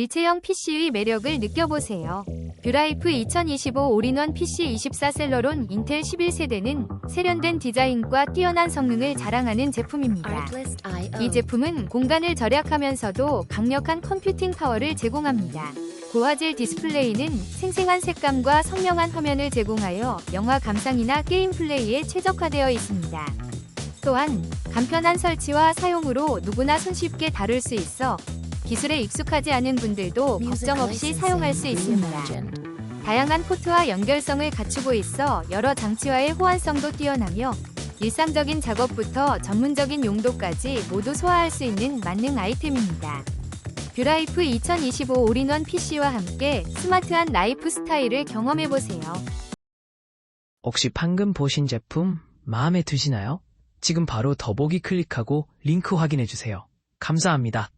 일체형 PC의 매력을 느껴보세요. 뷰라이프 2025 올인원 PC 24셀러론 인텔 11세대는 세련된 디자인과 뛰어난 성능을 자랑하는 제품입니다. 이 제품은 공간을 절약하면서도 강력한 컴퓨팅 파워를 제공합니다. 고화질 디스플레이는 생생한 색감과 선명한 화면을 제공하여 영화 감상이나 게임 플레이에 최적화되어 있습니다. 또한 간편한 설치와 사용으로 누구나 손쉽게 다룰 수 있어 기술에 익숙하지 않은 분들도 걱정 없이 사용할 수 있습니다. 다양한 포트와 연결성을 갖추고 있어 여러 장치와의 호환성도 뛰어나며 일상적인 작업부터 전문적인 용도까지 모두 소화할 수 있는 만능 아이템입니다. 뷰라이프 2025 올인원 PC와 함께 스마트한 라이프 스타일을 경험해보세요. 혹시 방금 보신 제품 마음에 드시나요? 지금 바로 더보기 클릭하고 링크 확인해주세요. 감사합니다.